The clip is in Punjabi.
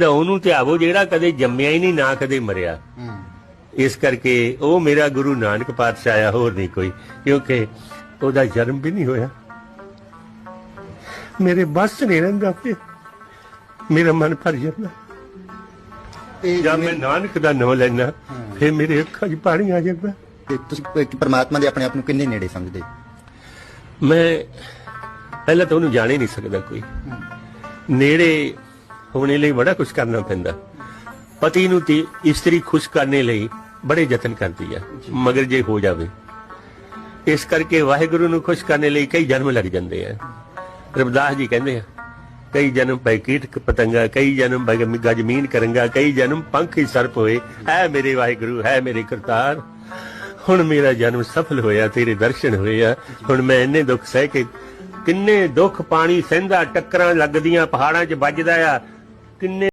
ਨਾ ਉਹਨੂੰ ਧਿਆਵੋ ਜਿਹੜਾ ਕਦੇ ਜੰਮਿਆ ਹੀ ਨਹੀਂ ਨਾ ਕਦੇ ਮਰਿਆ। ਇਸ ਕਰਕੇ ਉਹ ਮੇਰਾ ਗੁਰੂ ਨਾਨਕ ਪਾਤਸ਼ਾਹ ਆ ਹੋਰ ਨਹੀਂ ਕੋਈ ਕਿਉਂਕਿ ਉਹਦਾ ਜਨਮ ਵੀ ਨਹੀਂ ਹੋਇਆ। ਮੇਰੇ ਬਸ ਨਹੀਂ ਰਹਿੰਦਾ ਫਿਰ ਮੇਰਾ ਮਨ ਭਰ ਜਾਂਦਾ। ਤੇ ਜਦ ਮੈਂ ਨਾਨਕ ਦਾ ਨਾਮ ਲੈਣਾ ਫਿਰ ਮੇਰੇ ਅੱਖਾਂ 'ਚ ਪਾਣੀ ਆ ਜਾਂਦਾ। ਤੇ ਤੁਸੀਂ ਪਰਮਾਤਮਾ ਦੇ ਆਪਣੇ ਆਪ ਨੂੰ ਕਿੰਨੇ ਨੇੜੇ ਸਮਝਦੇ? ਮੈਂ ਪਹਿਲਾਂ ਤਾਂ ਉਹਨੂੰ ਜਾਣ ਨਹੀਂ ਸਕਦਾ ਕੋਈ। ਨੇੜੇ ਹੋਣੇ ਲਈ ਬੜਾ ਕੁਝ ਕਰਨਾ ਪੈਂਦਾ। ਪਤੀ ਨੂੰ ਤੇ ਇਸਤਰੀ ਖੁਸ਼ ਕਰਨੇ ਲਈ ਬੜੇ ਯਤਨ ਕਰਦੀ ਹੈ ਮਗਰ ਜੇ ਹੋ ਜਾਵੇ ਇਸ ਕਰਕੇ ਵਾਹਿਗੁਰੂ ਨੂੰ ਖੁਸ਼ ਕਰਨੇ ਲਈ ਕਈ ਜਨਮ ਲੱਗ ਜਾਂਦੇ ਆ। ਰਬਦਾਸ ਜੀ ਕਹਿੰਦੇ ਆ ਕਈ ਜਨਮ ਪੈ ਕੀਟ ਪਤੰਗਾ ਕਈ ਜਨਮ ਬੈ ਗਜਮੀਨ ਕਰੰਗਾ ਕਈ ਜਨਮ ਪੰਖ ਹੀ ਸਰਪ ਹੋਏ। ਹੈ ਮੇਰੇ ਵਾਹਿਗੁਰੂ ਹੈ ਮੇਰੇ ਕਰਤਾਰ। ਹੁਣ ਮੇਰਾ ਜਨਮ ਸਫਲ ਹੋਇਆ ਤੇਰੇ ਦਰਸ਼ਨ ਹੋਏ ਆ। ਹੁਣ ਮੈਂ ਇੰਨੇ ਦੁੱਖ ਸਹਿ ਕੇ ਕਿੰਨੇ ਦੁੱਖ ਪਾਣੀ ਸਹਿੰਦਾ ਟੱਕਰਾਂ ਲੱਗਦੀਆਂ ਪਹਾੜਾਂ 'ਚ ਵੱਜਦਾ ਆ। ਕਿੰਨੇ